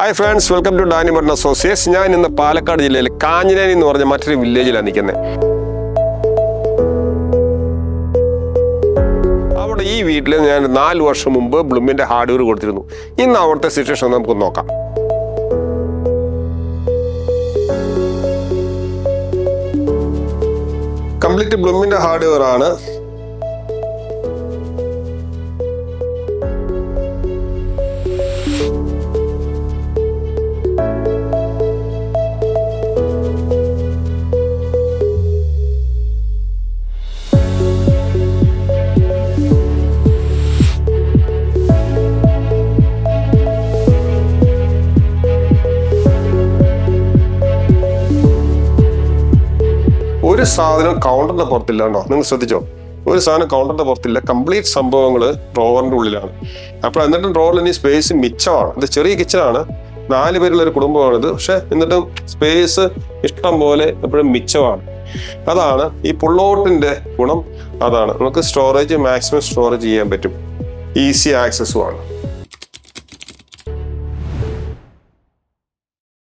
Hi friends welcome to Dani മർൺ associates ഞാൻ ഇന്ന് പാലക്കാട് ജില്ലയിൽ കാഞ്ഞിരേനി എന്ന് പറഞ്ഞ മറ്റൊരു വില്ലേജിലാണ് നിൽക്കുന്നത്. അവിടെ ഈ വീട്ടിൽ ഞാൻ നാല് വർഷം മുമ്പ് ബ്ലുമിന്റെ ഹാർഡ്വെയർ കൊടുത്തിരുന്നു. ഇന്ന് അവിടുത്തെ സിറ്റുവേഷൻ നമുക്ക് നോക്കാം. കംപ്ലീറ്റ് ബ്ലുമിന്റെ ഹാർഡ്വെയർ ആണ്. ഒരു സാധനം കൗണ്ടറിന്റെ പുറത്തില്ല കേട്ടോ നിങ്ങൾ ശ്രദ്ധിച്ചോ? ഒരു സാധനം കൗണ്ടറിന്റെ പുറത്തില്ല. കംപ്ലീറ്റ് സംഭവങ്ങൾ ഡ്രോവറിന്റെ ഉള്ളിലാണ്. അപ്പോൾ എന്നിട്ടും ഡ്രോവറിൽ ഇനി സ്പേസ് മിച്ചമാണ്. ഇത് ചെറിയ കിച്ചണാണ് നാല് പേരുള്ള ഒരു കുടുംബമാണിത്. പക്ഷെ എന്നിട്ടും സ്പേസ് ഇഷ്ടം പോലെ എപ്പോഴും മിച്ചമാണ്. അതാണ് ഈ പുള്ളോട്ടിന്റെ ഗുണം. അതാണ്. നമുക്ക് സ്റ്റോറേജ് മാക്സിമം സ്റ്റോറേജ് ചെയ്യാൻ പറ്റും. ഈസി ആക്സസ്സുമാണ്